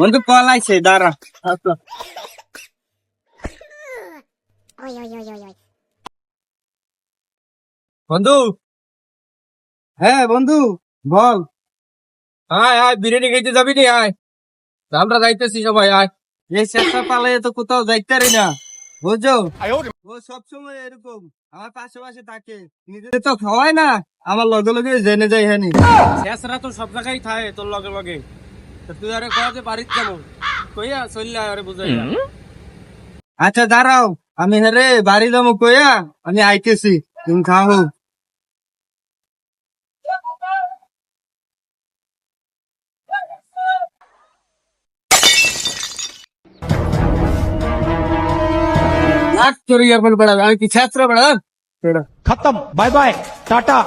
বন্ধু কল আইছে দাঁড়া. বন্ধু? হ্যাঁ বন্ধু বল। আয় আয় বিরিয়ানি খাইতে যাবি নি আয়। আমরা যাইতেছি সবাই আয়। এই চেষ্টা পালে তো কোথাও যাইতে না। বুঝছ? ও সবসময় এরকম। আমার পাশে পাশে থাকে। নিজে তো খাওয়ায় না। আমার লগে লগে জেনে যায় হ্যাঁ শেষরা তো সব জায়গায় থাকে তোর লগে লগে তো তুই আরে কয়াতে বাড়িত যাবো কইয়া চললে আরে বুঝাই আচ্ছা দাঁড়াও আমি হেরে বাড়ি যাবো কইয়া আমি আইতেছি তুমি খাও তোর ইয়ার বেড়া আমি কি ছেত্র বেড়া खत्म बाय बाय टाटा